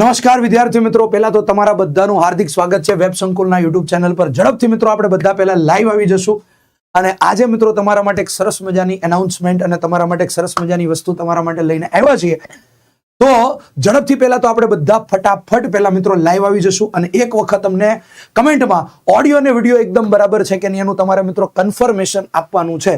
નમસ્કાર વિદ્યાર્થી મિત્રો. પહેલા તો તમારા બધાનું હાર્દિક સ્વાગત છે વેબ સંકુલના યુટ્યુબ ચેનલ પર. ઝડપથી મિત્રો, આપણે બધા પહેલા લાઈવ આવી જશું. અને આજે મિત્રો, તમારા માટે એક સરસ મજાની એનાઉન્સમેન્ટ અને તમારા માટે એક સરસ મજાની વસ્તુ તમારા માટે લઈને આવ્યા છીએ. તો ઝડપથી પહેલા તો આપણે બધા ફટાફટ પહેલા મિત્રો લાઈવ આવી જશું અને એક વખત તમને કમેન્ટમાં ઓડિયો અને વીડિયો એકદમ બરાબર છે કે નહીં એનું તમારે મિત્રો કન્ફર્મેશન આપવાનું છે.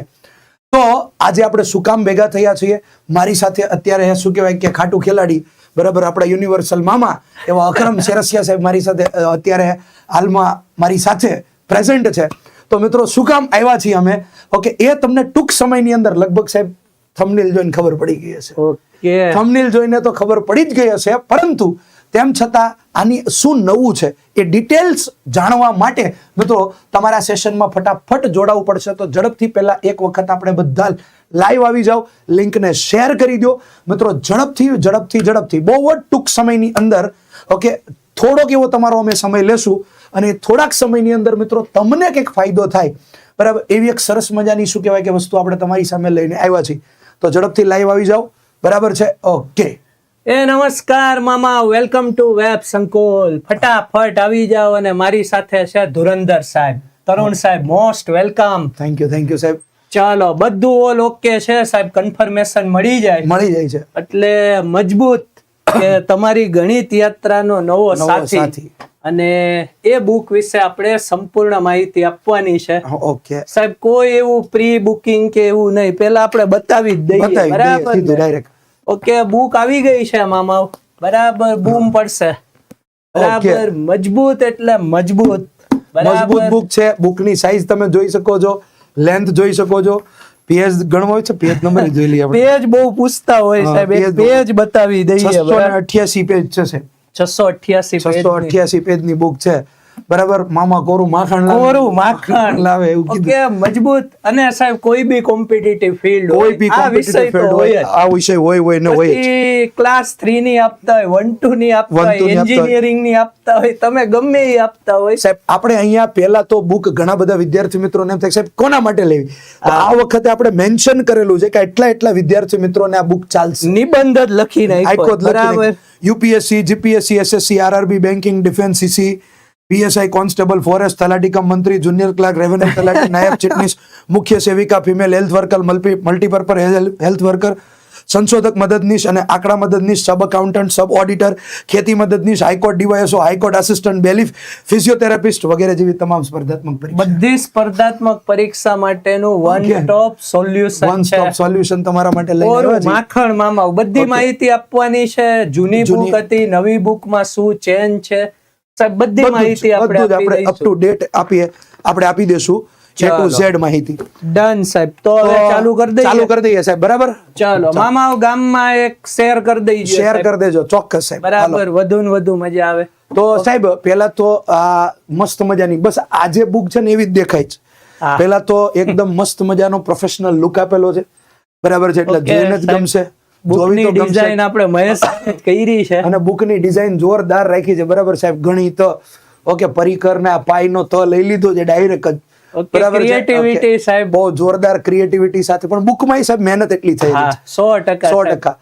તો આજે આપણે શું કામ ભેગા થયા છીએ? મારી સાથે અત્યારે શું કહેવાય કે ખાટું ખેલાડી બરાબર આપણા યુનિવર્સલ મામા એવા અકરમ શેરસિયા સાહેબ મારી સાથે અત્યારે હાલમાં મારી સાથે પ્રેઝન્ટ છે. તો મિત્રો શું કામ આવ્યા છીએ અમે? ઓકે એ તમને ટૂંક સમયની અંદર લગભગ સાહેબ થમનીલ જોઈને ખબર પડી ગઈ હશે. ઓકે. થંબનેલ જોઈને તો ખબર પડી જ ગઈ હશે પરંતુ તેમ છતાં આની શું નવું છે એ ડિટેલ્સ જાણવા માટે મિત્રો તમારા સેશનમાં ફટાફટ જોડાવવું પડશે. તો ઝડપથી પહેલાં એક વખત આપણે બધા લાઈવ આવી જાઓ. લિંકને શેર કરી દો. મિત્રો, ઝડપથી ઝડપથી ઝડપથી. બહુ જ ટૂંક સમયની અંદર ઓકે થોડોક એવો તમારો અમે સમય લેશું. અને થોડાક સમયની અંદર મિત્રો, તમને કંઈક ફાયદો થાય. બરાબર? એવી એક સરસ મજાની શું કહેવાય કે વસ્તુ આપણે તમારી સામે લઈને આવ્યા છીએ. તો ઝડપથી લાઈવ આવી જાઓ. બરાબર છે? ઓકે એ નમસ્કાર મામા. વેલકમ ટુ વેબ સંકોલ ફટાફટ આવી જાઓ અને મારી સાથે છે ધુરંધર સાહેબ. તરુણ સાહેબ most welcome thank you thank you સાહેબ. ચાલો બધું ઓલ ઓકે છે. સાહેબ કન્ફર્મેશન મળી જાય. મળી જાય છે. એટલે મજબૂત કે તમારી ગણિત યાત્રાનો નવો સાથી. અને એ બુક વિશે આપણે સંપૂર્ણ માહિતી આપવાની છે. ઓકે સાહેબ કોઈ એવું પ્રી બુકિંગ કે એવું નહીં. પેલા આપણે બતાવી જ દઈએ. બરાબર ડાયરેક્ટ ઓકે બુક આવી ગઈ છે મામા બરાબર બૂમ પડશે. બરાબર મજબૂત એટલે મજબૂત. મજબૂત બુક છે બુકની સાઈઝ તમે જોઈ શકો છો લેન્થ જોઈ શકો છો. પેજ ગણવો હોય છે પેજ નંબર જોઈ લઈએ આપણે. પેજ બહુ પૂછતા હોય સાહેબ પેજ બતાવી દઈએ છસો ને અઠ્યાસી પેજ છે સાહેબ. છસો અઠ્યાસી છસો અઠ્યાસી પેજની બુક છે. બરાબર? મામા કોરું માખણ લાવે. કોરું માખણ. લાવે એવું કીધું. ઓકે મજબૂત. અને સાહેબ કોઈ બી કોમ્પિટિટિવ ફિલ્ડ કોઈ બી વિષય competitive હોય આ વિષય હોય હોય ને હોય ક્લાસ 3 ની આપતા હોય વન ટુ ની આપતા હોય. એન્જિનિયરિંગની આપતા હોય. તમે ગમે એ આપતા હોય. સાહેબ આપણે અહીંયા પહેલા તો બુક ઘણા બધા વિદ્યાર્થી મિત્રોને એમ થાય સાહેબ કોના માટે લેવી? આ વખતે આપણે મેન્શન કરેલું છે કે એટલા એટલા વિદ્યાર્થી મિત્રોને આ બુક ચાલશે. નિબંધ જ લખીને હાઈકોર્ટ બરાબર. UPSC GPSC SSC RRB banking defence CC PSI constable forest તલાટીકમ મંત્રી જુનિયર ક્લાર્ક રેવન્યુ તલાટી નાયબ ચીટનીસ મુખ્ય સેવિકા female health worker multi multipurpose health worker સંશોધક મદદનીશ અને આંકડા મદદનીશ સબ અકાઉન્ટન્ટ સબ ઓડિટર ખેતી મદદનીશ high court DYSO high court assistant bailiff physiotherapist વગેરે જેવી તમામ સ્પર્ધાત્મક પરીક્ષા. બધી સ્પર્ધાત્મક પરીક્ષા માટેનું one. Stop solution one stop solution તમારા માટે લઈને કોરું આવ્યા છીએ. માખણ મામા બધી માહિતી આપવાની છે. જૂની જૂની- બુક હતી નવી બુકમાં શું ચેન્જ છે? સાહેબ બધી માહિતી આપણે અપ ટુ ડેટ આપીએ આપણે આપી દેશું એ ટુ ઝેડ માહિતી. ડન સાહેબ. તો હવે ચાલુ કરી દઈએ. ચાલુ કરી દઈએ સાહેબ બરાબર? ચાલો મામા ગામમાં એક શેર કરી દઈએ શેર કરી દેજો ચોક્કસ સાહેબ. બરાબર વધુ ને વધુ મજા આવે. તો સાહેબ પેલા તો આ મસ્ત મજાની બસ આજે બુક છે ને એવી જ દેખાય છે. પેલા તો એકદમ મસ્ત મજાનો પ્રોફેશનલ લુક આપેલો છે. બરાબર છે એટલે જોઈને જ ગમશે. બુકની ડિઝાઇન આપણે મહેશ કરી છે. અને બુકની ડિઝાઇન જોરદાર રાખી છે. બરાબર સાહેબ ગણિત ઓકે પરિકર ને આ પાઈ નો ત લઈ લીધો છે ડાયરેક્ટ જ. Okay, સાહેબ. બહુ જોરદાર ક્રિએટિવિટી સાથે પણ બુકમાં સાહેબ મહેનત એટલી થઈ છે. સો ટકા સો ટકા.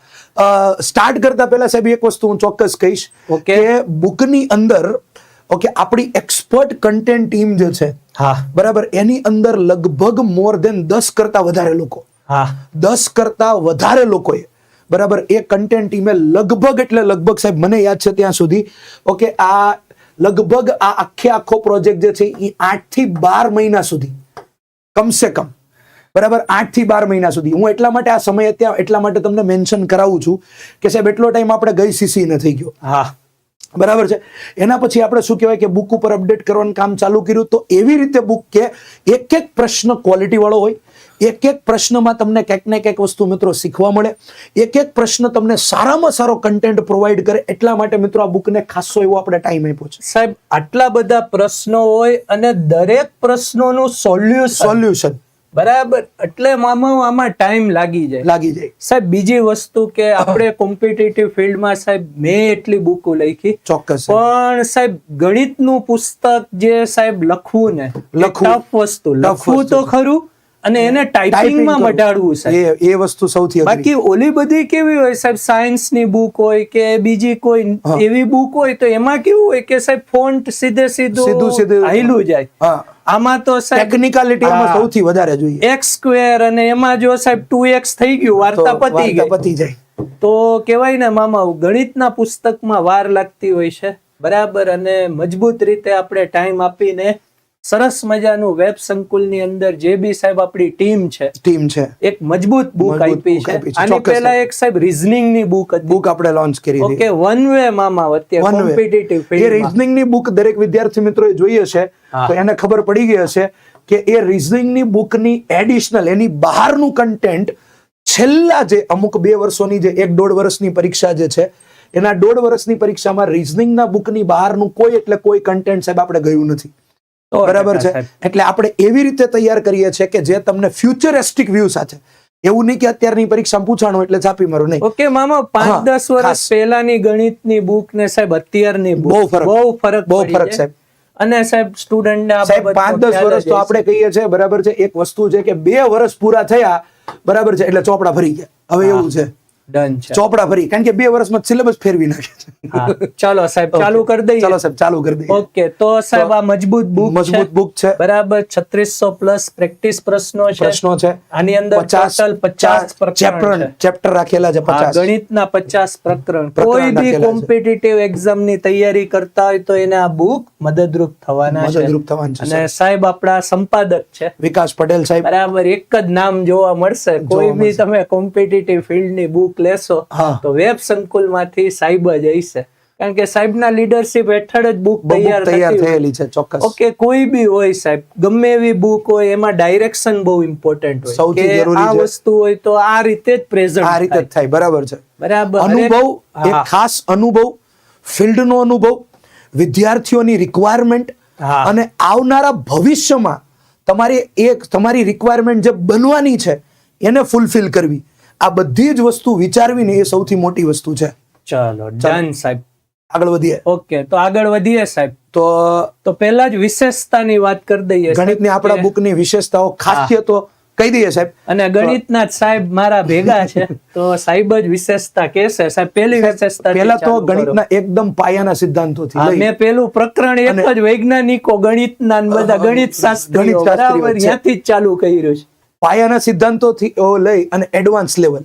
સ્ટાર્ટ કરતા પહેલા સાહેબ એક વસ્તુ હું ચોક્કસ કહીશ. કે બુકની અંદર ઓકે આપણી એક્સપર્ટ કન્ટેન્ટ ટીમ જે છે હા. બરાબર એની અંદર લગભગ મોર દેન દસ કરતા વધારે લોકો. હા. દસ કરતા વધારે લોકોએ બરાબર એ કન્ટેન્ટ ટીમે લગભગ એટલે લગભગ સાહેબ મને યાદ છે ત્યાં સુધી. ઓકે આ લગભગ આ આખે આખો પ્રોજેક્ટ જે છે એ આઠથી બાર મહિના સુધી. કમસે કમ. બરાબર આઠથી બાર મહિના સુધી. હું એટલા માટે આ સમય અત્યારે એટલા માટે તમને મેન્શન કરાવું છું કે સાહેબ એટલો ટાઈમ આપણે ગઈ સીસી ન થઈ ગયો. હા. બરાબર છે? એના પછી આપણે શું કહેવાય કે બુક ઉપર અપડેટ કરવાનું કામ ચાલુ કર્યું. તો એવી રીતે બુક કે એક એક પ્રશ્ન ક્વોલિટી વાળો હોય. એક એક પ્રશ્નમાં તમને ક્યાંક ને ક્યાંક વસ્તુ મિત્રો શીખવા મળે. એક એક પ્રશ્ન તમને સારામાં સારો કન્ટેન્ટ પ્રોવાઈડ કરે એટલા માટે મિત્રો આ બુકને ખાસો એવો આપણે ટાઈમ આપ્યો છે. સાહેબ આટલા બધા પ્રશ્નો હોય અને દરેક પ્રશ્નોનું સોલ્યુશન સોલ્યુશન બરાબર. એટલે મામા આમાં ટાઈમ લાગી જાય. લાગી જાય. સાહેબ બીજી વસ્તુ કે આપણે કોમ્પિટિટિવ ફિલ્ડમાં સાહેબ મેં એટલી બુકો લખી. ચોક્કસ. પણ સાહેબ ગણિતનું પુસ્તક જે સાહેબ લખવું ને લખવું. વસ્તુ. લખવું તો ખરું અને એને ટાઈપિંગમાં મટાડવું છે. એ એ વસ્તુ સૌથી બાકી ઓલી બધી કેવી હોય સાહેબ? સાયન્સની બુક હોય કે બીજી કોઈ એવી બુક હોય તો એમાં કેવું હોય કે સાહેબ ફોન્ટ સીધે સીધું સીધું સીધું. હાયલું જાય. આમાં તો સાહેબ ટેકનિકાલિટી આમાં સૌથી વધારે જોઈએ. એક્સ સ્ક્વેર અને એમાં જો સાહેબ ટુ એક્સ થઈ ગયું વાર્તા પતી ગઈ. પતી જાય. તો કહેવાય ને મામા ગણિતના પુસ્તકમાં વાર લાગતી હોય છે. બરાબર અને મજબૂત રીતે આપણે ટાઈમ આપીને સરસ મજાનું વેબ સંકુલની અંદર જે બી સાહેબ આપણી ટીમ છે ટીમ છે. એક મજબૂત બુક આપી છે. છે, આની પહેલા એક સાહેબ રીઝનિંગની બુક બુક આપણે લોન્ચ કરી ઓકે વન વે મામા વત્તે કોમ્પિટિટિવ એ રીઝનિંગની બુક દરેક વિદ્યાર્થી મિત્રોએ જોઈ હશે હા. તો એને ખબર પડી ગઈ હશે કે એ રીઝનિંગની બુકની એડિશનલ એની બહારનું કન્ટેન્ટ છેલ્લા જે અમુક બે વર્ષોની જે એક દોઢ વર્ષની પરીક્ષા જે છે એના દોઢ વર્ષની પરીક્ષામાં રીઝનિંગના બુકની બહારનું કોઈ એટલે કોઈ કન્ટેન્ટ સાહેબ આપણે ગયું નથી. બરાબર છે એટલે આપણે એવી રીતે તૈયાર કરીએ છીએ કે જે તમને ફ્યુચરિસ્ટિક વ્યૂ સાથે એવું નહીં કે અત્યારની પરીક્ષા પૂછાણો એટલે છાપી મારો નહીં ઓકે મામા પાંચ દસ વર્ષ. પહેલાની ગણિતની બુક ને સાહેબ અત્યારની બહુ ફરક. બહુ ફરક બહુ ફરક. સાહેબ. અને સાહેબ સ્ટુડન્ટ ને સાહેબ પાંચ દસ વર્ષ તો. આપણે કહીએ છીએ બરાબર છે એક વસ્તુ છે કે બે વર્ષ પૂરા થયા બરાબર છે એટલે ચોપડા ભરી ગયા હવે એવું છે ડન છે. ચોપડા ફરી કારણ કે બે વર્ષમાં સિલેબસ ફેરવી નાખે છે. ચાલો સાહેબ ચાલુ કરી દઈએ. ચાલો સાહેબ ચાલુ કરી દઈએ. ઓકે તો સાહેબ આ મજબૂત બુક મજબૂત બુક છે. બરાબર 3600 પ્લસ પ્રેક્ટિસ પ્રશ્નો છે. પ્રશ્નો છે. આની અંદર ટોટલ પચાસ ચેપ્ટર ચેપ્ટર રાખેલા છે હા, પચાસ. ગણિતના પચાસ પ્રકરણ. પ્રકરણ કોઈ બી કોમ્પિટિટિવ એક્ઝામની તૈયારી કરતા હોય તો એને આ બુક મદદરૂપ થવાના છે. મદદરૂપ થવાના છે, અને સાહેબ. આપણા સંપાદક છે. વિકાસ પટેલ સાહેબ. બરાબર એક જ નામ જોવા મળશે. કોઈ બી તમે કોમ્પિટિટિવ ફિલ્ડની બુક લેશો. તો વેબ સંકુલમાંથી સાહેબ જ હશે કારણ કે સાહેબના લીડરશિપ હેઠળ જ બુક તૈયાર તૈયાર થયેલી છે ચોક્કસ. ઓકે કોઈ બી હોય સાહેબ ગમે એવી બુક હોય એમાં ડાયરેક્શન બહુ ઇમ્પોર્ટન્ટ હોય. સૌથી જરૂરી આ વસ્તુ હોય તો આ રીતે જ પ્રેઝન્ટ આ રીતે જ થાય. બરાબર છે. બરાબર. અનુભવ એક ખાસ અનુભવ ફિલ્ડનો અનુભવ વિદ્યાર્થીઓની રિક્વાયરમેન્ટ. અને આવનારા ભવિષ્યમાં તમારી એક તમારી રિક્વાયરમેન્ટ જે બનવાની છે એને ફૂલફિલ કરવી. આ બધી જ વસ્તુ વિચારવીને એ સૌથી મોટી વસ્તુ છે. ચલો ડન સાહેબ. આગળ વધીએ. ઓકે તો આગળ વધીએ સાહેબ. તો તો પહેલા જ વિશેષતાની વાત કરી દઈએ ગણિતની આપણા બુકની વિશેષતાઓ ખાસિયતો કહી દઈએ સાહેબ. અને ગણિતના સાહેબ મારા ભેગા છે. તો સાહેબ જ વિશેષતા કહેશે. સાહેબ પહેલી વિશેષતા પહેલા તો ગણિતના એકદમ પાયાના સિદ્ધાંતોથી મેં પેલું પ્રકરણ એક જ વૈજ્ઞાનિકો ગણિતના ને બધા ગણિત શાસ્ત્ર બરાબર. ત્યાંથી જ ચાલુ કર્યું છે. પાયાના સિદ્ધાંતોથી લઈ અને advance level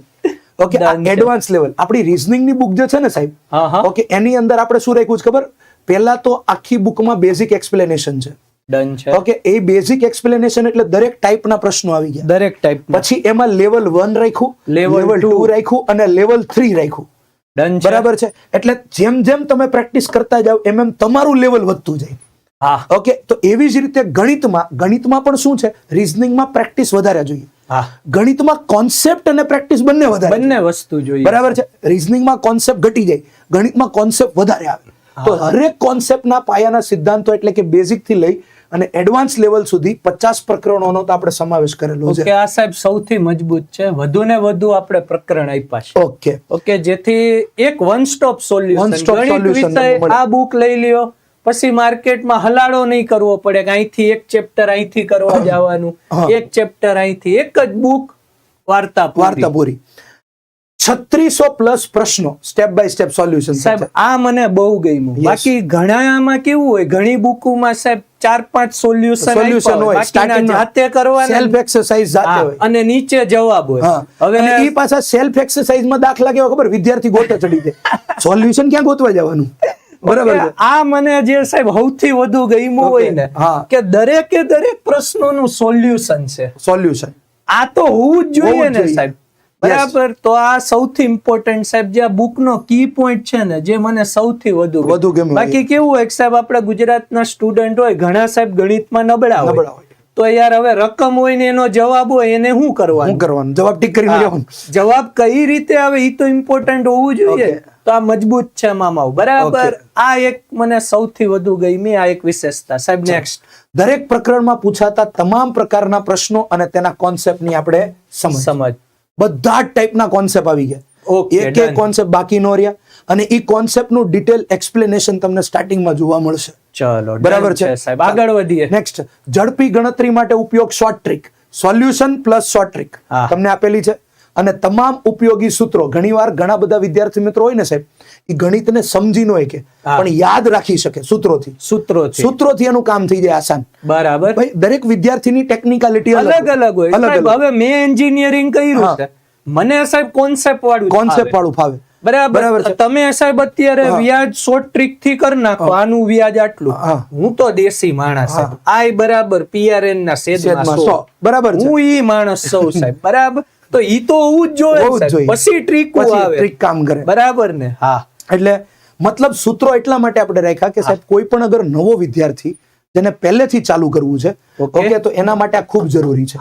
okay. Advance level આપણી રીઝનિંગની બુક જે છે ને સાહેબ ઓકે એની અંદર આપણે શું રાખ્યું છે ખબર? પહેલા તો આખી બુકમાં બેઝિક એક્સપ્લેનેશન છે. ડન છે. ઓકે એ બેઝિક એક્સપ્લેનેશન એટલે દરેક ટાઈપના પ્રશ્નો આવી ગયા. દરેક ટાઈપ પછી એમાં લેવલ વન રાખ્યું લેવલ ટુ રાખ્યું અને લેવલ થ્રી રાખ્યું. ડન બરાબર છે? એટલે જેમ જેમ તમે પ્રેક્ટિસ કરતા જાવ એમ એમ તમારું લેવલ વધતું જાય. ઓકે તો એવી જ રીતે ગણિતમાં ગણિતમાં પણ શું છે? રીઝનિંગમાં પ્રેક્ટિસ વધારે જોઈએ. ગણિતમાં કોન્સેપ્ટ અને પ્રેક્ટિસ બંને વધારે બંને વસ્તુ જોઈએ. બરાબર છે? રીઝનિંગમાં કોન્સેપ્ટ ઘટી જાય. ગણિતમાં કોન્સેપ્ટ વધારે આવે. તો હરેક કોન્સેપ્ટના પાયાના સિદ્ધાંતો એટલે કે બેઝિકથી લઈ અને એડવાન્સ લેવલ સુધી પચાસ પ્રકરણોનો તો આપણે સમાવેશ કરેલો છે. આ સાહેબ સૌથી મજબૂત છે. વધુ ને વધુ આપણે પ્રકરણ આપ્યા છે. ઓકે. ઓકે જેથી એક વન સ્ટોપ સોલ્યુશન. આ બુક લઈ લ્યો. પછી માર્કેટમાં હલાડો નહીં કરવો પડે કે અહીંથી એક ચેપ્ટર અહીંથી કરવા જવાનું એક ચેપ્ટર અહીંથી એક જ બુક વાર્તા વાર્તા પૂરી. છત્રીસો પ્લસ પ્રશ્નો સ્ટેપ બાય સ્ટેપ સોલ્યુશન સાહેબ આ મને બહુ ગમ્યું. બાકી ઘણામાં કેવું હોય ઘણી બુકોમાં સાહેબ ચાર પાંચ સોલ્યુશન સોલ્યુશન હોય જાતે કરવા સેલ્ફ એક્સરસાઇઝ જાતે હોય. અને નીચે જવાબ હોય. હવે હવે એ પાછા સેલ્ફ એક્સરસાઇઝમાં દાખલા કેવા ખબર? વિદ્યાર્થી ગોટે ચડી જાય. સોલ્યુશન ક્યાં ગોતવા જવાનું? બરાબર આ મને જે સાહેબ સૌથી વધુ ગમ્યું હોય ને કે દરેકે દરેક પ્રશ્નોનું સોલ્યુશન છે. સોલ્યુશન. આ તો હોવું જ જોઈએ ને સાહેબ. બરાબર? તો આ સૌથી ઇમ્પોર્ટન્ટ સાહેબ જે આ બુક નો કી પોઈન્ટ છે ને જે મને સૌથી વધુ વધુ ગમ્યું. બાકી કેવું હોય સાહેબ આપણા ગુજરાતના સ્ટુડન્ટ હોય ઘણા સાહેબ ગણિતમાં નબળા હોય. તો યાર હવે રકમ હોય ને એનો જવાબ હોય એને શું કરવાનું? શું કરવાનું? જવાબ ઠીક કરી જવાબ કઈ રીતે આવે એ તો ઇમ્પોર્ટન્ટ હોવું જોઈએ. તો આ મજબૂત છે મામાઓ. બરાબર. આ એક મને સૌથી વધુ ગમી આ એક વિશેષતા. સાહેબ નેક્સ્ટ દરેક પ્રકરણમાં પૂછાતા તમામ પ્રકારના પ્રશ્નો અને તેના કોન્સેપ્ટની આપણે સમજ. સમજ. બધા જ ટાઈપના કોન્સેપ્ટ આવી ગયા. એક એક કોન્સેપ્ટ બાકી નો રહ્યા. અને એ કોન્સેપ્ટનું ડિટેલ એક્સપ્લેનેશન તમને સ્ટાર્ટિંગમાં જોવા મળશે. ચલો બરાબર છે. સાહેબ. આગળ વધીએ. નેક્સ્ટ ઝડપી ગણતરી માટે ઉપયોગ short trick solution plus short trick તમને આપેલી છે. અને તમામ ઉપયોગી સૂત્રો ઘણીવાર ઘણા બધા વિદ્યાર્થી મિત્રો હોય ને સાહેબ એ ગણિતને સમજી ન હોય કે પણ યાદ રાખી શકે સૂત્રોથી. સૂત્રો સૂત્રોથી એનું કામ થઈ જાય આસાન. બરાબર. ભાઈ દરેક વિદ્યાર્થીની ટેકનિકાલિટી અલગ અલગ હોય. હવે મેં એન્જિનિયરિંગ કર્યું છે. મને સાહેબ કોન્સેપ્ટ વાળું કોન્સેપ્ટ વાળું ફાવે. બરાબર. તમે સાહેબ અત્યારે વ્યાજ શોર્ટ ટ્રીકથી કરી નાખો. આનું વ્યાજ આટલું. હું. તો દેશી માણસ આય બરાબર પીઆરએન ના છેદમાં છેદમાં સો. સો. બરાબર હું ઈ માણસ સૌ સાહેબ. બરાબર? તો ઈ તો હોવું જ જોઈએ. પછી ટ્રીક આવે. ટ્રીક કામ કરે. બરાબર ને? હા. એટલે મતલબ સૂત્રો એટલા માટે આપણે રાખ્યા કે સાહેબ કોઈ પણ અગર નવો વિદ્યાર્થી જેને પહેલેથી ચાલુ કરવું છે. ઓકે તો એના માટે આ ખૂબ જરૂરી છે.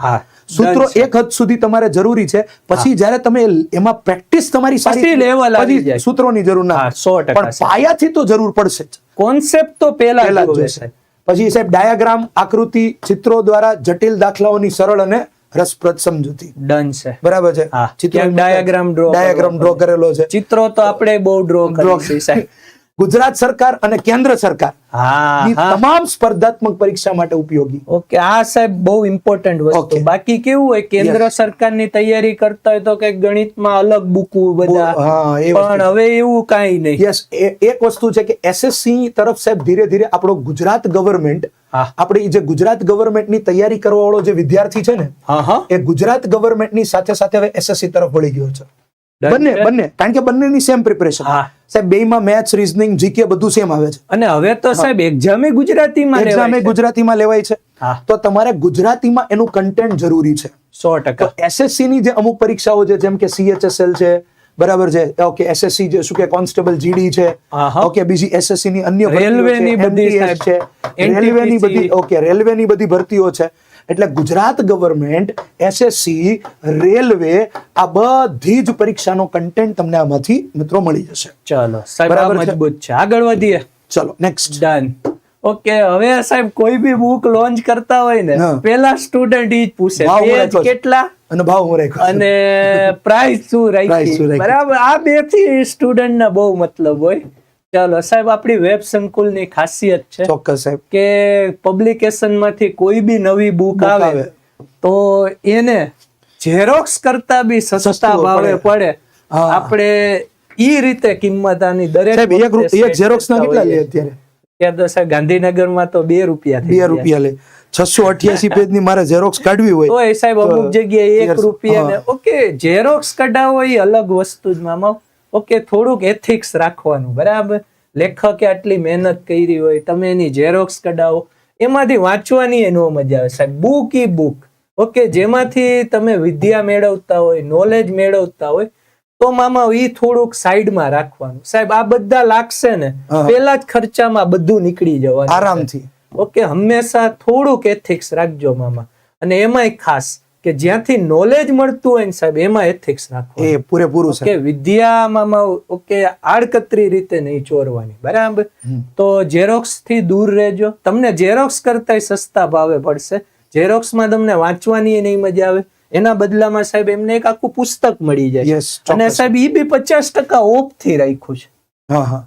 સૂત્રો એક હદ સુધી તમારે જરૂરી છે. પછી જ્યારે તમે એમાં પ્રેક્ટિસ તમારી સારી લેવલ આવી જાય. સૂત્રોની જરૂર ના પણ પાયાથી તો જરૂર પડશે કોન્સેપ્ટ તો પહેલા જ જોવે જોઈશે. પછી સાહેબ ડાયાગ્રામ આકૃતિ ચિત્રો દ્વારા જટિલ દાખલાઓની સરળ અને રસપ્રદ સમજૂતી. ડન છે બરાબર છે? ચિત્ર ડાયાગ્રામ ડ્રો ડાયાગ્રામ ડ્રો કરેલો છે. ચિત્રો તો આપણે બહુ ડ્રો ડ્રો કરી સાહેબ. ગુજરાત સરકાર અને કેન્દ્ર સરકાર હા ની હા. તમામ સ્પર્ધાત્મક પરીક્ષા માટે ઉપયોગી. ઓકે આ સાહેબ બહુ ઇમ્પોર્ટન્ટ વસ્તુ. બાકી કેવું હોય કેન્દ્ર સરકારની તૈયારી કરતા હોય તો કંઈક ગણિતમાં અલગ બુકુ બધા. હા, એ વસ્તુ. પણ હવે એવું કાંઈ નહીં. યસ એક વસ્તુ છે કે એસએસસી તરફ સાહેબ ધીરે ધીરે આપણો ગુજરાત ગવર્મેન્ટ હા. આપણી જે ગુજરાત ગવર્મેન્ટની તૈયારી કરવા વાળો જે વિદ્યાર્થી છે ને હા હા. એ ગુજરાત ગવર્મેન્ટની સાથે સાથે હવે એસએસસી તરફ વળી ગયો છે. બંને બંને. કારણ કે બંનેની સેમ પ્રિપરેશન. સાહેબ બેયમાં મેથ્સ રીઝનિંગ જીકે બધું સેમ આવે છે. અને હવે તો સાહેબ એક્ઝામે ગુજરાતીમાં એક્ઝામ. ગુજરાતીમાં લેવાય છે. તો તમારે ગુજરાતીમાં એનું કન્ટેન્ટ જરૂરી છે. સો ટકા. એસએસસી ની જે અમુક પરીક્ષાઓ છે જેમ કે સીએચએસએલ છે બરાબર છે ઓકે એસએસસી જે શું કે કોન્સ્ટેબલ જીડી છે. ઓકે બીજી એસએસસી ની અન્ય રેલવે ની બધી છે રેલવેની ની બધી ઓકે રેલવે ની બધી ભરતીઓ છે. એટલે ગુજરાત ગવર્મેન્ટ એસએસસી રેલવે આ બધી જ પરીક્ષાનો કન્ટેન્ટ તમને આમાંથી મિત્રો મળી જશે. ચલો બરાબર મજબૂત છે. આગળ વધીએ. ચલો નેક્સ્ટ ડન ઓકે હવે સાહેબ કોઈ બી બુક લોન્ચ કરતા હોય ને પેલા સ્ટુડન્ટ ઈ જ પૂછે પેજ કેટલા? અને ભાવ હું રાખ્યો અને પ્રાઇસ શું રાખી? બરાબર આ બેથી સ્ટુડન્ટ ના બહુ મતલબ હોય. ચાલો સાહેબ આપણી વેબ સંકુલની ખાસિયત છે ચોક્કસ સાહેબ. કે પબ્લિકેશનમાંથી કોઈ બી નવી બુક આવે. તો એને ઝેરોક્સ કરતા બી સસ્તા ભાવે પડે. આપણે ઈ રીતે કિંમત આની દરેક એક એક ઝેરોક્સ ના કેટલા લે. અત્યારે? સાહેબ ગાંધીનગરમાં તો બે રૂપિયા બે રૂપિયા લે. છસો અઠ્યાસી પેજની મારે ઝેરોક્સ કાઢવી હોય. તો સાહેબ અમુક જગ્યાએ એક રૂપિયા ને ઓકે ઝેરોક્સ કઢાવો એ અલગ વસ્તુ જ મામા. ઓકે થોડુંક એથિક્સ રાખવાનું બરાબર? લેખકે આટલી મહેનત કરી હોય તમે એની ઝેરોક્સ કઢાવો એમાંથી વાંચવાની એનો મજા આવે. સાહેબ બુક ઈ બુક ઓકે જેમાંથી તમે વિદ્યા મેળવતા હોય નોલેજ મેળવતા હોય તો મામા ઈ થોડુંક સાઈડમાં રાખવાનું. સાહેબ આ બધા લાગશે ને પેલા જ ખર્ચામાં બધું નીકળી જવાનું. આરામથી. ઓકે હંમેશા થોડુંક એથિક્સ રાખજો મામા. અને એમાંય ખાસ કે જ્યાંથી નોલેજ મળતું હોય ને સાહેબ એમાં એથિક્સ રાખવું એ પૂરેપૂરું કે વિદ્યામાં ઓકે આડકતરી રીતે નહીં ચોરવાની બરાબર? તો ઝેરોક્સથી દૂર રહેજો. તમને ઝેરોક્સ કરતા સસ્તા ભાવે પડશે. ઝેરોક્સમાં તમને વાંચવાની નહીં મજા આવે. એના બદલામાં સાહેબ એમને એક આખું પુસ્તક મળી જાય. અને સાહેબ એ બી પચાસ ટકા ઓફથી રાખ્યું છે. હા હા.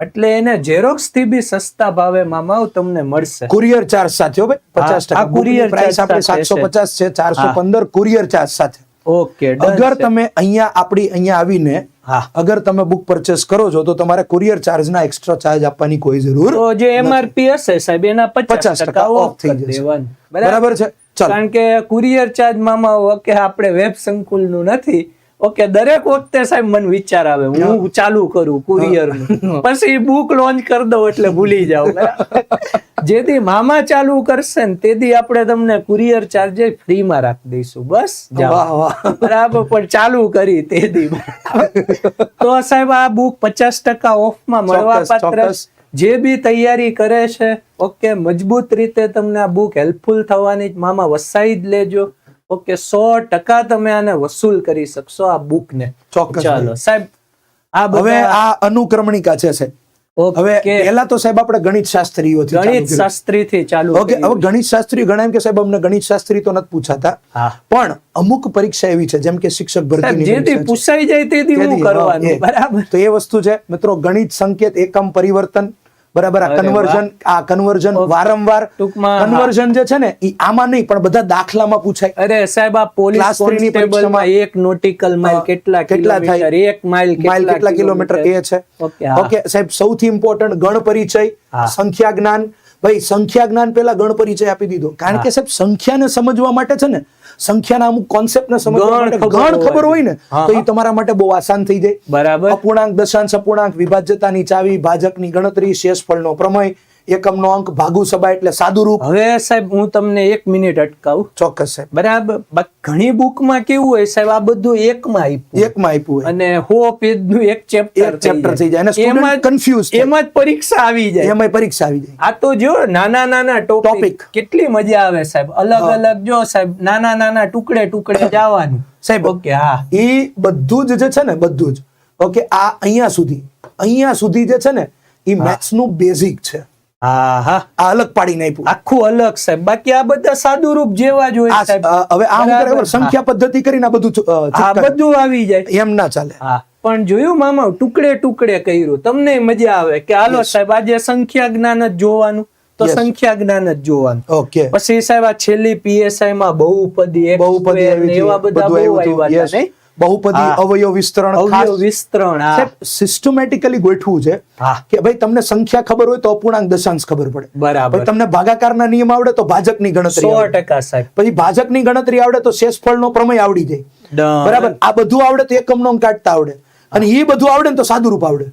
એટલે એને ઝેરોક્સથી બી સસ્તા ભાવે મામાઓ તમને મળશે. કુરિયર ચાર્જ સાથે ભાઈ પચાસ ટકા. કુરિયર પ્રાઇસ આપણે સાતસો પચાસ છે ચારસો પંદર કુરિયર ચાર્જ સાથે. ઓકે અગર તમે અહીંયા આપણી અહીંયા આવીને હા. અગર તમે બુક પરચેસ કરો છો તો તમારે કુરિયર ચાર્જના એક્સ્ટ્રા ચાર્જ આપવાની કોઈ જરૂર તો જે એમઆરપી હશે સાહેબ એના પચાસ 50% ટકા ઓફ થઈ થઈ જશે. બરાબર? છે. કારણ કે કુરિયર ચાર્જ મામા કે આપણે વેબ સંકુલનું નથી. ઓકે દરેક વખતે સાહેબ મને વિચાર આવે હું ચાલુ કરું કુરિયર પછી બુક લોન્ચ કરી દઉં એટલે ભૂલી જાવ જેથી મામા ચાલુ કરશે ને તેથી આપણે તમને કુરિયર ચાર્જે ફ્રીમાં રાખી દઈશું બસ બરાબર પણ ચાલુ કરી તેથી. તો સાહેબ આ બુક પચાસ ટકા ઓફમાં મળવા પાત્ર જે બી તૈયારી કરે છે ઓકે મજબૂત રીતે તમને આ બુક હેલ્પફુલ થવાની જ મામા વસાઈ જ લેજો. ઓકે સો ટકા તમે આને વસૂલ કરી શકશો આ બુક ને ચોક્કસ. ચાલો સાહેબ આ હવે આ અનુક્રમણિકા છે સાહેબ. હવે પહેલા તો સાહેબ આપણે ગણિત શાસ્ત્રીઓ ગણિત શાસ્ત્રી થી ચાલુ ઓકે હવે ગણિત શાસ્ત્રી ગણાય કે સાહેબ અમને ગણિત શાસ્ત્રી તો નથી પૂછાતા. પણ અમુક પરીક્ષા એવી છે જેમ કે શિક્ષક ભરતી જેથી પૂછાઈ જાય તેથી હું કરવાનું બરાબર. તો એ વસ્તુ છે. મિત્રો ગણિત સંકેત એકમ પરિવર્તન બરાબર આ કન્વર્ઝન આ કન્વર્ઝન વારંવાર કન્વર્ઝન જે છે ને એ આમાં નહીં પણ બધા દાખલામાં પૂછાય. અરે સાહેબ આ પોલીસ Class three ની કોન્સ્ટેબલમાં એક નોટિકલ માઇલ કેટલા કેટલા થાય? એક માઇલ માઇલ કેટલા કિલોમીટર એ છે? ઓકે સાહેબ સૌથી ઇમ્પોર્ટન્ટ ગણ પરિચય સંખ્યા જ્ઞાન ભાઈ સંખ્યા જ્ઞાન પેલા ગણ પરિચય આપી દીધો. કારણ કે સાહેબ સંખ્યાને સમજવા માટે છે ને સંખ્યાના અમુક કોન્સેપ્ટ ને સમજવા માટે ખબર ગણ ખબર હોય. ને તો એ તમારા માટે બહુ આસાન થઈ જાય. બરાબર. અપૂર્ણાંક દશાંશ અપૂર્ણાંક વિભાજ્યતાની ચાવી ભાજકની ગણતરી શેષફળનો પ્રમેય એકમનો અંક ભાગુ સભા એટલે સાદુ રૂપ હવે સાહેબ હું તમને એક મિનિટ અટકાવું. ચોક્કસ સાહેબ. બરાબર? ઘણી બુકમાં કેવું હોય સાહેબ આ બધું એકમાં આપ્યું એકમાં આપ્યું અને હો પેજનું એક ચેપ્ટર એક ચેપ્ટર થઈ જાય અને student કન્ફ્યુઝ એમાં જ પરીક્ષા આવી જાય. એમાં પરીક્ષા આવી જાય. આ તો જો નાના નાના. ટોપિક કેટલી મજા આવે સાહેબ. અલગ અલગ જો સાહેબ નાના નાના ટુકડે ટુકડે જવાનું. સાહેબ ઓકે હા. એ બધું જ જે છે ને બધું જ. ઓકે આ અહીંયા સુધી. અહીંયા સુધી જે છે ને એ મેથ્સનું બેઝિક છે. હા હા આ અલગ પાડી નાખ્યું આખું અલગ સાહેબ. બાકી આ બધા સાદુ રૂપ જેવા જ હોય સાહેબ. હવે આ હું કરે સંખ્યા પદ્ધતિ કરીને આ બધું આ બધું આવી જાય. એમ ના ચાલે. હા પણ જોયું મામા ટુકડે ટુકડે કર્યું. તમને મજા આવે કે હાલો સાહેબ આજે સંખ્યા જ્ઞાન જ જોવાનું તો સંખ્યા જ્ઞાન જ જોવાનું. ઓકે પછી સાહેબ આ છેલ્લી પીએસઆઈ માં બહુપદી બહુપદી. એવા બધા બધું બહુ આવ્યા નહીં? બહુપદી અવયવ વિસ્તરણ અવયવ વિસ્તરણ સિસ્ટમેટિકલી ગોઠવું છે કે ભાઈ તમને સંખ્યા ખબર હોય તો અપૂર્ણાંક દશાંશ ખબર પડે. બરાબર. તમને ભાગાકારના નિયમ આવડે તો ભાજકની ગણતરી સો. ટકા સાહેબ. પછી ભાજકની ગણતરી આવડે તો શેષફળનો પ્રમેય આવડી જાય. બરાબર? આ બધું આવડે તો એકમનો કાઢતા આવડે. અને એ બધું આવડે ને તો સાદુરૂપ આવડે.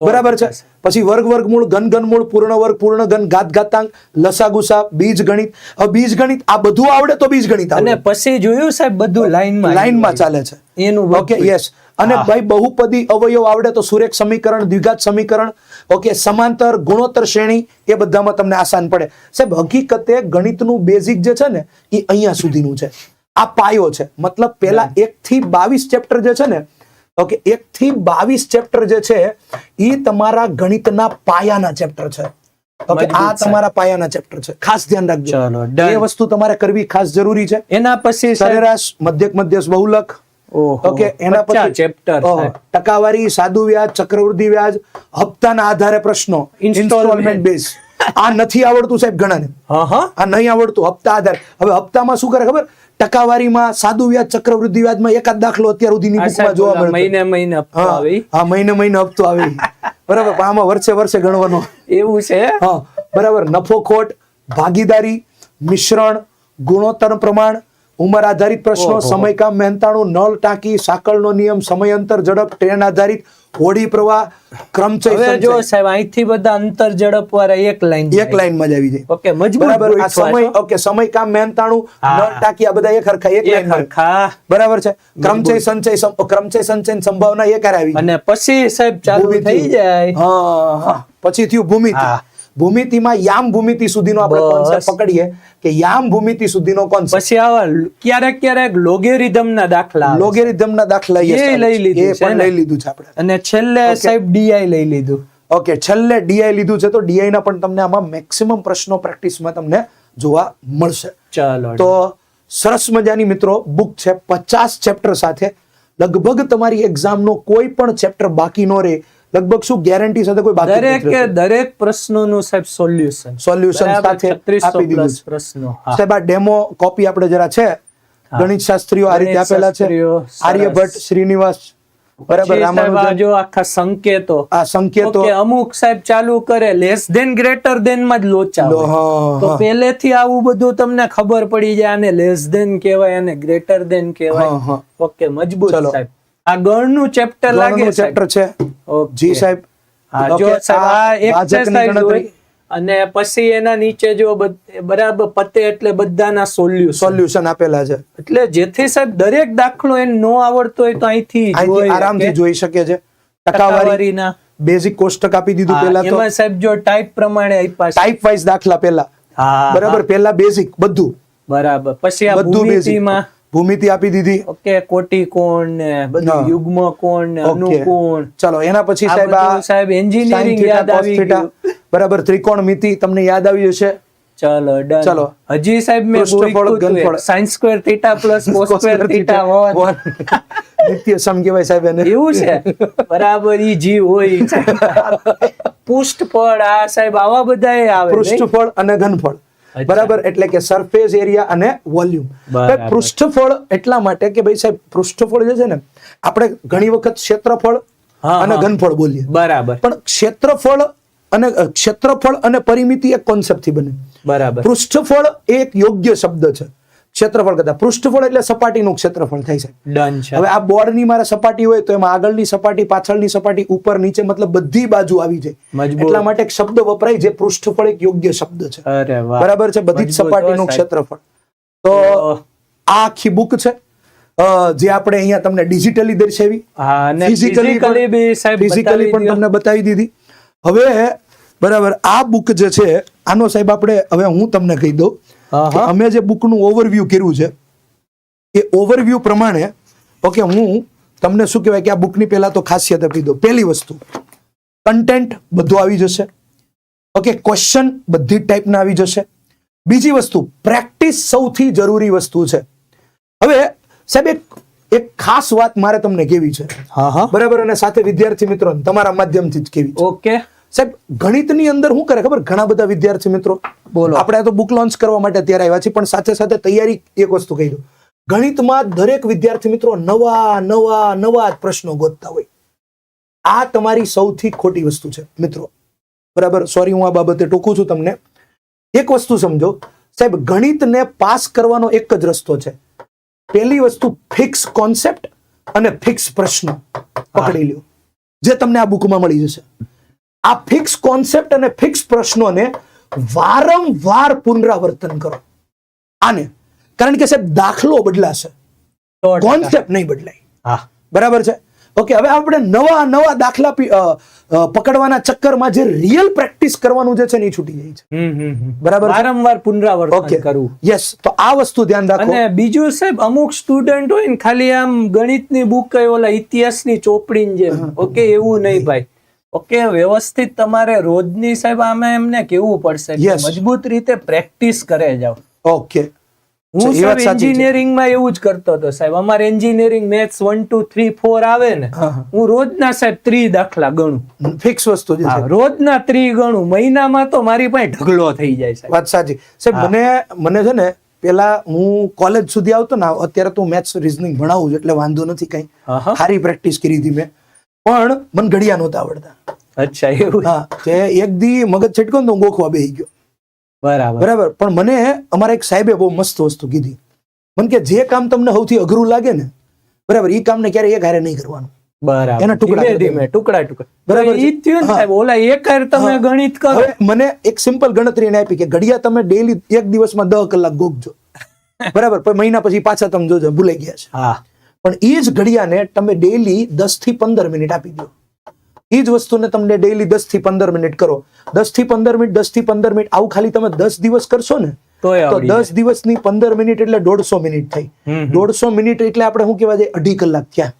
બરાબર છે. પછી વર્ગ વર્ગમૂળ ઘન ઘનમૂળ પૂર્ણ વર્ગ પૂર્ણ ઘન ઘાત ઘાતાંક લસા ગુસા બીજ ગણિત હવે બીજ ગણિત આ બધું આવડે તો બીજ ગણિત અને પછી જોયું સાહેબ બધું લાઈનમાં લાઈનમાં ચાલે છે. એનું ઓકે યસ અને ભાઈ બહુપદી અવયવ આવડે તો સુરેખ સમીકરણ દ્વિઘાત સમીકરણ ઓકે સમાંતર ગુણોત્તર શ્રેણી એ બધામાં તમને આસાન પડે. સાહેબ હકીકતે ગણિતનું બેઝિક જે છે ને એ અહીંયા સુધીનું છે. આ પાયો છે. મતલબ પેલા એક થી બાવીસ ચેપ્ટર જે છે ને ઓકે એક થી બાવીસ ચેપ્ટર જે છે એ તમારા ગણિતના પાયાના ચેપ્ટર છે. ઓકે આ તમારા પાયાના ચેપ્ટર છે. ખાસ ધ્યાન રાખજો. ચલો, એ વસ્તુ તમારે કરવી ખાસ જરૂરી છે. એના પછી સરેરાશ મધ્યક મધ્યસ્થ બહુલક. ઓકે એના પછી ચેપ્ટર ટકાવારી સાદુ વ્યાજ ચક્રવૃદ્ધિ વ્યાજ હપ્તાના આધારે પ્રશ્નો. ઇન્સ્ટોલમેન્ટ બેઝ આ નથી આવડતું સાહેબ ઘણાને. આ નહીં આવડતું. હપ્તા આધાર. હવે હપ્તામાં શું કરે ખબર? ટકાવારીમાં સાદુ વ્યાજ ચક્રવૃદ્ધિ વ્યાજમાં એકાદ દાખલો અત્યાર સુધીની બુકમાં જોવા મળે મહિને મહિને હપ્તો આવે. હા મહિને મહિને હપ્તો આવે. બરાબર આમાં વર્ષે વર્ષે ગણવાનો. એવું છે? હા બરાબર. નફો ખોટ ભાગીદારી મિશ્રણ ગુણોત્તર પ્રમાણ ઉંમર આધારિત પ્રશ્નો સમયકામ મહેનતાણું નળ ટાંકી સાંકળનો નિયમ સમયાંતર ઝડપ ટ્રેન આધારિત હોડી પ્રવાહ ક્રમચય હવે જો સાહેબ અહીંથી બધા અંતર ઝડપ વાળા એક લાઈન એક લાઈનમાં જ આવી જાય. ઓકે મજબૂત બરાબર આ સમય. ઓકે સમયકામ મહેનતાણું નળ ટાંકી આ બધા એક હરખા એક લાઈન હરખા. બરાબર છે? ક્રમચય સંચય ક્રમચય સંચય સંભાવના એક આવી. અને પછી સાહેબ ચાલુ થઈ જાય. હા હા. પછી થયું ભૂમિતિ. ભૂમિતિમાં યામ ભૂમિતિ સુધીનો આપણે કોન્સેપ્ટ પકડીએ કે યામ ભૂમિતિ સુધીનો કોન્સેપ્ટ પછી આવા ક્યારેક ક્યારેક લોગેરિધમના દાખલા લોગેરિધમના દાખલા એ લઈ લીધું એ પણ લઈ લીધું છે આપણે. અને છેલ્લે સાહેબ ડીઆઈ લઈ લીધું. ઓકે છેલ્લે ડીઆઈ લીધું છે તો ડીઆઈ ના પણ તમને આમાં મેક્સિમમ પ્રશ્નો પ્રેક્ટિસમાં તમને જોવા મળશે. ચાલો. તો સરસ મજાની મિત્રો બુક છે પચાસ ચેપ્ટર સાથે. લગભગ તમારી એક્ઝામનો કોઈ પણ ચેપ્ટર બાકી ન રહે. લગભગ શું ગેરંટી સાથે કોઈ બાકી દરેક દરેકે પ્રશ્નોનું સાહેબ સોલ્યુશન સોલ્યુશન સાથે આપી દીધું પ્રશ્નો સાહેબ આ ડેમો કોપી આપણે જરા છે. ગણિત શાસ્ત્રીઓ આ રીતે આપેલા છે. આર્યભટ્ટ શ્રીનિવાસ બરાબર જો આખા સંકેતો. આ સંકેતો. કે અમુક સાહેબ ચાલુ કરે લેસ દેન ગ્રેટર દેનમાં જ લોચા લો, તો. પહેલેથી આવું બધું તમને ખબર પડી જાય આને લેસ દેન કહેવાય અને ગ્રેટર દેન હા, કહેવાય ઓકે મજબૂત સાહેબ. આ ગણનું ચેપ્ટર લાગે ચેપ્ટર છે. જી સાહેબ. જો સાહેબ આ એક્સરસાઇઝ અને પછી એના નીચે જો બરાબર પતે એટલે બધાના સોલ્યુશન સોલ્યુશન આપેલા છે. એટલે જેથી સાહેબ દરેક દાખલો એને નો આવડતો હોય તો અહીંથી આરામથી શકે. જોઈ શકે છે. ટકાવારી ટકાવારીના. બેઝિક કોષ્ટક આપી દીધું પેલા તો. સાહેબ જો ટાઈપ પ્રમાણે આપ્યા. ટાઈપ વાઇઝ દાખલા પેલા બરાબર પેલા બેઝિક બધું. બરાબર. પછી આ બધું બેઝિક ભૂમિતિમાં ભૂમિતિ આપી દીધી ઓકે કોટી કોણ ને. બધું યુગ્મ કોણ ને અનુકોણ ચલો એના પછી સાહેબ આ સાહેબ એન્જિનિયરિંગ યાદ આવી. ગયું. બરાબર ત્રિકોણમિતિ તમને યાદ આવી જશે ચલો ડન ચલો. હજી સાહેબ મેં. Sine square theta plus cos square theta one નિત્ય સમ કહેવાય સાહેબ એને એવું છે બરાબર ઈ જી હોય પુષ્ટ ફળ આ સાહેબ આવા બધા આવે? પૃષ્ઠફળ અને ઘનફળ. બરાબર? એટલે કે સરફેસ એરિયા અને વોલ્યુમ પૃષ્ઠફળ એટલા માટે કે ભાઈ સાહેબ પૃષ્ઠફળ જે છે ને આપણે ઘણી વખત ક્ષેત્રફળ હા, અને ઘનફળ બોલીએ. બરાબર. પણ ક્ષેત્રફળ અને ક્ષેત્રફળ અને પરિમિતિ એક કોન્સેપ્ટથી બને. બરાબર. પૃષ્ઠફળ એ એક યોગ્ય શબ્દ છે. ક્ષેત્રફળ કરતા. પૃષ્ઠફળ એટલે સપાટીનું ક્ષેત્રફળ થાય છે ડન છે. હવે આ બોર્ડની મારે સપાટી હોય તો એમાં આગળની સપાટી પાછળની સપાટી ઉપર નીચે મતલબ બધી બાજુ આવી જાય. એટલા માટે એક શબ્દ વપરાય જે પૃષ્ઠફળ એક યોગ્ય શબ્દ છે. બરાબર છે? બધી જ સપાટીનું ક્ષેત્રફળ. તો આ આખી બુક છે. જે આપણે અહીંયા તમને ડિજિટલી દર્શાવી. ફિઝિકલી પણ તમને બતાવી દીધી. હવે બરાબર આ બુક જે છે આનો સાહેબ આપણે હવે હું તમને કહી દઉં. અમે જે બુકનું ઓવરવ્યૂ કર્યું છે એ ઓવરવ્યૂ પ્રમાણે ઓકે હું તમને શું કહેવાય કે આ બુકની પહેલા તો ખાસિયત આપી દો પહેલી વસ્તુ કન્ટેન્ટ બધું આવી જશે. ઓકે ક્વેશ્ચન બધી ટાઈપના આવી જશે. બીજી વસ્તુ પ્રેક્ટિસ સૌથી જરૂરી વસ્તુ છે. હવે સાહેબ એક એક ખાસ વાત મારે તમને કેવી છે? હા હા. બરાબર અને સાથે વિદ્યાર્થી મિત્રો તમારા માધ્યમથી જ કેવી ઓકે સાહેબ ગણિતની અંદર શું કરે? ખબર? ઘણા બધા વિદ્યાર્થી મિત્રો બોલો. આપણે તો બુક લોન્ચ કરવા માટે અત્યારે આવ્યા છીએ પણ સાથે સાથે તૈયારી એક વસ્તુ કહી દઉં. ગણિતમાં દરેક વિદ્યાર્થી મિત્રો નવા નવા નવા પ્રશ્નો ગોતતા હોય. આ તમારી સૌથી ખોટી વસ્તુ છે મિત્રો. બરાબર? સોરી હું આ બાબતે ટૂંકું છું તમને. એક વસ્તુ સમજો. સાહેબ ગણિતને પાસ કરવાનો એક જ રસ્તો છે. પહેલી વસ્તુ ફિક્સ કોન્સેપ્ટ અને ફિક્સ પ્રશ્નો. પકડી લ્યો. જે તમને આ બુકમાં મળી જશે. આ ફિક્સ કોન્સેપ્ટ અને ફિક્સ પ્રશ્નોને વારંવાર પુનરાવર્તન કરો. આને. કારણ કે સાહેબ દાખલો બદલાશે. કોન્સેપ્ટ નહીં બદલાય. બરાબર છે? ઓકે હવે આપણે નવા નવા દાખલા પકડવાના ચક્કરમાં જે રિયલ પ્રેક્ટિસ કરવાનું જે છે ને એ છૂટી જાય છે. બરાબર વારંવાર પુનરાવર્તન ઓકે કરવું. યસ તો આ વસ્તુ ધ્યાન રાખો. અને બીજું સાહેબ અમુક સ્ટુડન્ટ હોય ને ખાલી આમ ગણિતની બુક કઈ ઓલા ઇતિહાસની ચોપડીની જેમ. ઓકે એવું નહીં ભાઈ. ઓકે વ્યવસ્થિત તમારે રોજની સાહેબ આમે એમને કેવું પડશે કે મજબૂત રીતે પ્રેક્ટિસ કરે જાવ ઓકે. હું સાહેબ એન્જિનિયરિંગમાં એવું જ કરતો હતો સાહેબ. અમારે engineering maths one two three four આવે ને હા, રોજના સાહેબ ત્રી દાખલા ગણું. ફિક્સ વસ્તુ છે રોજના ત્રી ગણું. મહિનામાં તો મારી પાસે ઢગલો થઈ જાય સાહેબ. વાત સાચી. સાહેબ મને મને છે ને પેલા હું કોલેજ સુધી આવતો ને અત્યારે તો મેથ્સ રીઝનિંગ ભણાવું છું એટલે વાંધો નથી કઈ. સારી પ્રેક્ટિસ કરી હતી મેં. પણ મને ઘડિયા નહોતા આવડતા. અચ્છા એવું? હા તે એક દી મગજ છટકો ને તો હું ગોખવા બેહી ગયો. બરાબર. બરાબર. પણ મને અમારા એક સાહેબે બહુ મસ્ત વસ્તુ કીધી. મને કે જે કામ તમને સૌથી અઘરું લાગે ને બરાબર એ કામને ક્યારે એક હારે નહીં કરવાનું. બરાબર. એના ટુકડા ધીમે ટુકડા ટુકડા. બરાબર ઈ થયું ને સાહેબ ઓલા એકાર તમે ગણિત કરો. મને એક સિમ્પલ ગણતરી એને આપી કે ઘડિયા તમે ડેલી એક દિવસમાં દસ કલાક ગોખજો. બરાબર. પછી મહિના પછી પાછા તમે જોજો ભૂલાઈ ગયા છે. હા. પણ એ જ ઘડિયાને તમે ડેલી દસથી પંદર મિનિટ આપી દો. એ જ વસ્તુને તમને ડેલી દસથી પંદર મિનિટ કરો. દસથી પંદર મિનિટ દસથી પંદર મિનિટ આવું ખાલી તમે દસ દિવસ કરશો ને તો દસ દિવસની પંદર મિનિટ એટલે દોઢસો મિનિટ થઈ. દોઢસો મિનિટ એટલે આપણે શું કહેવાય અઢી કલાક થયા.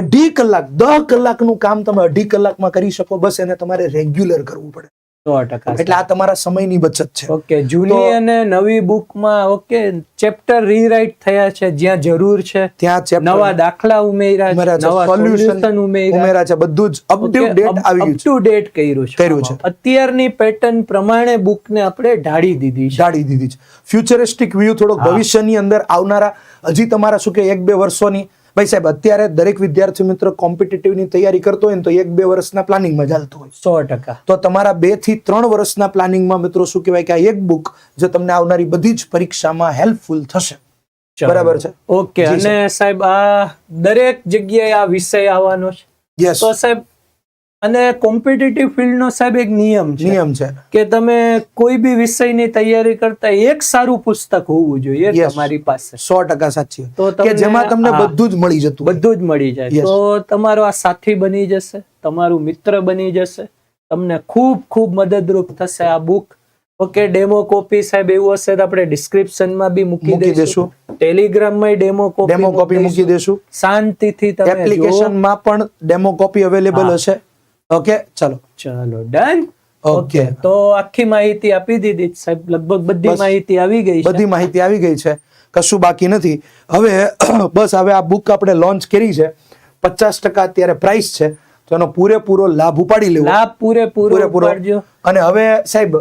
અઢી કલાક દસ કલાકનું કામ તમે અઢી કલાકમાં કરી શકો. બસ એને તમારે રેગ્યુલર કરવું પડે. સો ટકા એટલે આ તમારા સમયની બચત છે. ઓકે જૂની અને નવી બુકમાં ઓકે ચેપ્ટર રીરાઇટ થયા છે જ્યાં જરૂર છે. ત્યાં નવા દાખલા ઉમેર્યા છે નવા સોલ્યુશન ઉમેર્યા. છે બધું જ અપ ટુ ડેટ આવી ગયું અપ ટુ ડેટ કર્યું છે. કર્યું છે. અત્યારની પેટર્ન પ્રમાણે બુકને આપણે ઢાળી દીધી છે. ઢાળી દીધી છે. ફ્યુચરિસ્ટિક વ્યૂ થોડોક ભવિષ્યની અંદર આવનારા હજી તમારા શું કે એક બે વર્ષોની ભાઈ સાહેબ અત્યારે દરેક વિદ્યાર્થી મિત્ર કોમ્પિટિટિવની તૈયારી કરતો હોય ને તો એક બે વર્ષના પ્લાનિંગમાં ચાલતું હોય. સો ટકા. તો તમારા બેથી ત્રણ વર્ષના પ્લાનિંગમાં મિત્રો શું કહેવાય કે આ એક બુક જે તમને આવનારી બધી જ પરીક્ષામાં હેલ્પફુલ થશે. બરાબર છે? ઓકે અને સાહેબ. આ દરેક જગ્યાએ આ વિષય આવવાનો છે? યસ તો સાહેબ અને કોમ્પિટિટિવ ફિલ્ડનો સાહેબ એક નિયમ છે નિયમ છે. કે તમે કોઈ બી વિષયની તૈયારી કરતા એક સારું પુસ્તક હોવું જોઈએ. તમારી પાસે. સો ટકા સાચી તો કે જેમાં તમને બધું જ મળી જતું બધું જ મળી જાય. તો તમારો આ સાથી બની જશે તમારું મિત્ર બની જશે તમને ખૂબ ખૂબ મદદરૂપ થશે આ બુક ઓકે ડેમો કોપી સાહેબ એવું હશે તો આપણે ડિસ્ક્રિપ્શનમાં બી મૂકી મૂકી દઈશું. ટેલિગ્રામમાં ડેમો કોપી ડેમો કોપી મૂકી દઈશું. શાંતિથી તમે એપ્લિકેશનમાં પણ ડેમો કોપી અવેલેબલ હશે. ઓકે ચલો. ચલો ડન ઓકે તો આખી માહિતી આપી દીધી. સાહેબ લગભગ બધી માહિતી આવી ગઈ છે. બધી માહિતી આવી ગઈ છે. કશું બાકી નથી. હવે બસ હવે આ બુક આપણે લોન્ચ કરી છે. પચાસ ટકા અત્યારે પ્રાઇસ છે. તો એનો પૂરેપૂરો લાભ ઉપાડી લેવો. લાભ પૂરેપૂરો ઉપાડજો. અને હવે સાહેબ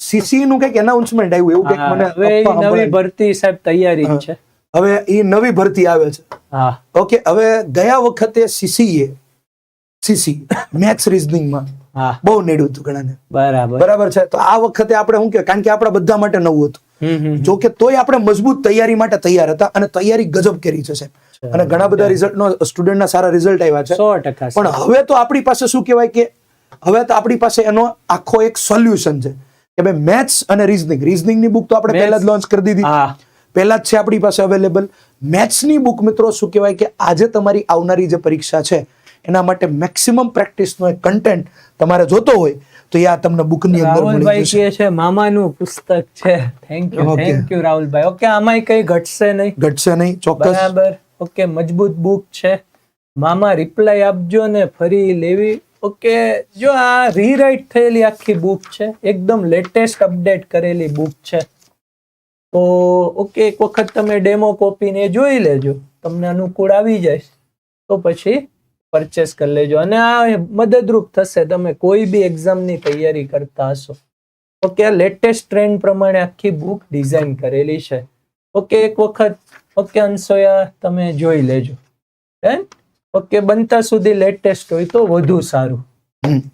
સીસી નું કંઈક એનાઉન્સમેન્ટ આવ્યું એવું કંઈક મને હવે નવી ભરતી સાહેબ તૈયારી છે. હવે એ નવી ભરતી આવે છે. હા. ઓકે હવે ગયા વખતે સીસીએ સીસી મેથ્સ રીઝનિંગમાં બહુ નેડ્યું હતું ઘણાને. બરાબર. બરાબર છે? તો આ વખતે આપણે શું કે કારણ કે આપણા બધા માટે નવું હતું. જો કે તોય આપણે મજબૂત તૈયારી માટે તૈયાર હતા અને તૈયારી ગજબ કરી છે સાહેબ. અને ઘણા બધા સ્ટુડન્ટ સ્ટુડન્ટના સારા રિઝલ્ટ આવ્યા છે. સો ટકા પણ હવે તો આપણી પાસે શું કહેવાય કે હવે તો આપણી પાસે એનો આખો એક સોલ્યુશન છે. કે ભાઈ મેથ્સ અને રીઝનિંગની બુક તો આપણે પહેલા જ લોન્ચ કરી દીધી. પહેલા જ છે આપણી પાસે અવેલેબલ મેથ્સની બુક મિત્રો શું કહેવાય કે આજે તમારી આવનારી જે પરીક્ષા છે એના માટે મેક્સિમમ પ્રેક્ટિસનો એક કન્ટેન્ટ તમારે જોતો હોય તો એ આ તમને બુકની અંદર મળી જશે. છે મામાનું પુસ્તક છે. થેન્ક યુ થેન્ક યુ રાહુલભાઈ. ઓકે આમાંય કઈ ઘટશે નહીં. ઘટશે નહીં ચોક્કસ. બરાબર. ઓકે મજબૂત બુક છે. મામા રિપ્લાય આપજો ને ફરી લેવી. ઓકે જો આ રીરાઇટ થયેલી આખી બુક છે એકદમ લેટેસ્ટ અપડેટ કરેલી બુક છે. તો ઓકે એક વખત તમે ડેમો કોપીને જોઈ લેજો. તમને અનુકૂળ આવી જાય. તો પછી પરચેસ કરી લેજો. અને આ મદદરૂપ થશે. તમે કોઈ બી એક્ઝામની તૈયારી કરતા હશો. ઓકે આ લેટેસ્ટ ટ્રેન્ડ પ્રમાણે આખી બુક ડિઝાઇન કરેલી છે. ઓકે એક વખત ઓકે અંશોયા તમે જોઈ લેજો. હે ઓકે બનતા સુધી લેટેસ્ટ હોય તો વધુ સારું.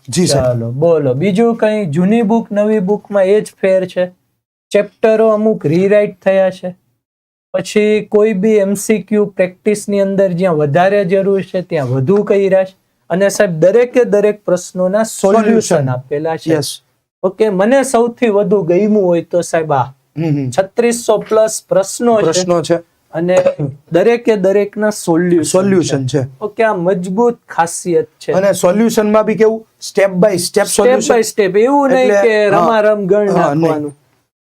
જી ચાલો બોલો. બીજું કઈ જૂની બુક નવી બુકમાં એ જ ફેર છે? ચેપ્ટરો અમુક રીરાઇટ થયા છે. પછી કોઈ બી એમસીક્યુ પ્રેક્ટિસની અંદર જ્યાં વધારે જરૂર છે ત્યાં વધુ કર્યા છે. અને સાહેબ દરેકે દરેક પ્રશ્નોના સોલ્યુશન આપેલા છે. ઓકે મને સૌથી વધુ ગમ્યું હોય તો સાહેબ આ છત્રીસો પ્લસ પ્રશ્નો પ્રશ્નો છે. અને દરેકે દરેકના સોલ્યુશન સોલ્યુશન છે. ઓકે આ મજબૂત ખાસિયત છે. અને સોલ્યુશનમાં બી કેવું? Step by step step by step એવું નહીં કે રમારમ ગણ નાખવાનું.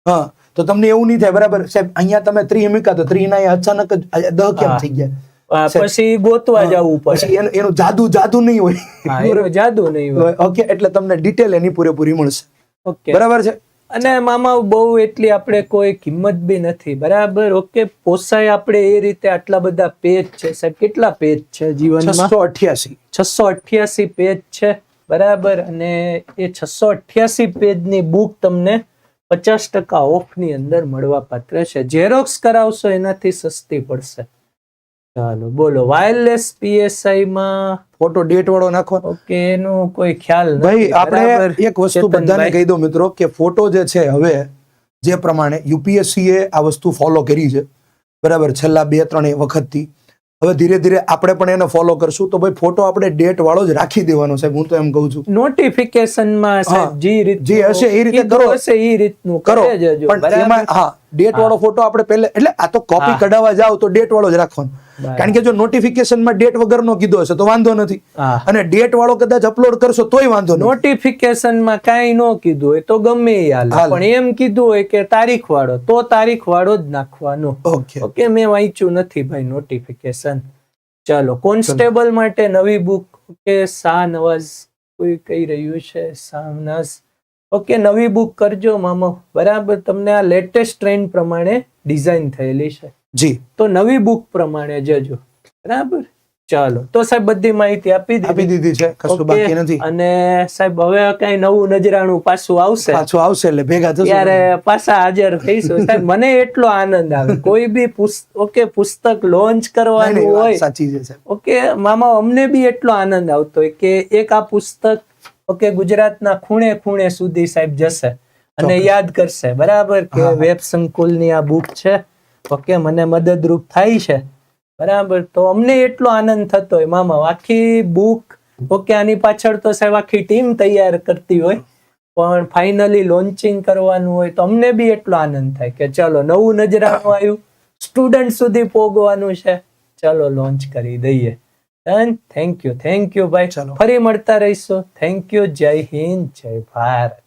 હા. તો તમને એવું નહીં થાય બરાબર? સાહેબ અહીંયા તમે ત્રી મૂક્યા તો ત્રી ના અચાનક જ દહ કેમ થઈ ગયા? પછી ગોતવા જવું પડે. પછી એનું એનું જાદુ જાદુ નહીં હોય. જાદુ નહીં હોય. ઓકે એટલે તમને ડિટેલ એની પૂરેપૂરી મળશે. ઓકે બરાબર છે? અને મામા બહુ એટલી આપણે કોઈ કિંમત બી નથી. બરાબર? ઓકે પોસાય આપણે એ રીતે આટલા બધા પેજ છે. સાહેબ કેટલા પેજ છે જીવનમાં? છસો અઠ્યાસી. છસો અઠ્યાસી પેજ છે. બરાબર? અને એ છસો અઠ્યાસી પેજની બુક તમને પચાસ ટકા ઓફની અંદર મળવા પાત્ર છે. ઝેરોક્સ કરાવશો એનાથી સસ્તી પડશે. ચાલો બોલો વાયરલેસ પીએસઆઈ માં ફોટો ડેટ વાળો નાખો ઓકે એનો કોઈ ખ્યાલ ભાઈ આપણે એક વસ્તુ બધાને કહી દો મિત્રો કે ફોટો જે છે હવે જે પ્રમાણે યુપીએસસી એ આ વસ્તુ ફોલો કરી છે. બરાબર છેલ્લા બે ત્રણ વખતથી. હવે ધીરે ધીરે આપણે પણ એને ફોલો કરશું. તો ભાઈ ફોટો આપણે ડેટ વાળો જ રાખી દેવાનો સાહેબ હું તો એમ કહું છું. નોટિફિકેશનમાં સાહેબ જે રીત જે હશે એ રીતે કરો. હશે એ રીતનું કરો. પણ એમાં હા ડેટ વાળો ફોટો આપણે પહેલે એટલે આ તો કોપી. કઢાવવા જાવ તો ડેટ વાળો જ રાખવાનો. કારણ કે જો નોટિફિકેશનમાં ડેટ વગરનો કીધો હશે તો વાંધો નથી. અને ડેટ વાળો કદાચ અપલોડ કરશો તોય વાંધો નોટિફિકેશનમાં નોટિફિકેશનમાં કાંઈ ન કીધું હોય તો ગમે. પણ એમ કીધું હોય કે તારીખ વાળો તો તારીખ વાળો જ નાખવાનો. ઓકે ઓકે મેં વાંચ્યું નથી ભાઈ નોટિફિકેશન ચાલો કોન્સ્ટેબલ માટે નવી બુક કે શાહ નવાઝ કોઈ કહી રહ્યું છે? શાહનવાઝ? ઓકે નવી બુક કરજો મામા. બરાબર તમને આ લેટેસ્ટ ટ્રેન્ડ પ્રમાણે ડિઝાઇન થયેલી છે. જી. તો નવી બુક પ્રમાણે જજો બરાબર? ચાલો. તો સાહેબ બધી માહિતી આપી આપી દીધી દીધી છે. કશું બાકી નથી. અને સાહેબ હવે કઈ નવું નજરાણું પાછું આવશે. પાછું આવશે એટલે ભેગા થશે. ત્યારે પાછા હાજર થઈશું. સાહેબ મને એટલો આનંદ આવે. કોઈ બી ઓકે પુસ્તક લોન્ચ કરવાનું હોય સાચી છે ઓકે મામા અમને બી એટલો આનંદ આવતો હોય કે એક આ પુસ્તક ઓકે ગુજરાતના ખૂણે ખૂણે સુધી સાહેબ જશે અને યાદ કરશે. બરાબર કે. વેબ સંકુલની આ બુક છે. ઓકે મને મદદરૂપ થાય છે. બરાબર તો અમને એટલો આનંદ થતો હોય. મામા આખી બુક ઓકે આની પાછળ તો સાહેબ આખી ટીમ તૈયાર કરતી હોય. પણ ફાઇનલી લોન્ચિંગ કરવાનું હોય તો અમને બી એટલો આનંદ થાય કે ચલો નવું નજરાનું આવ્યું. સ્ટુડન્ટ સુધી પોગવાનું છે. ચલો લોન્ચ કરી દઈએ. થેન્ક યુ થેન્ક યુ ભાઈ ચાલો. ફરી મળતા રહીશું. થેન્ક યુ જય હિન્દ જય ભારત.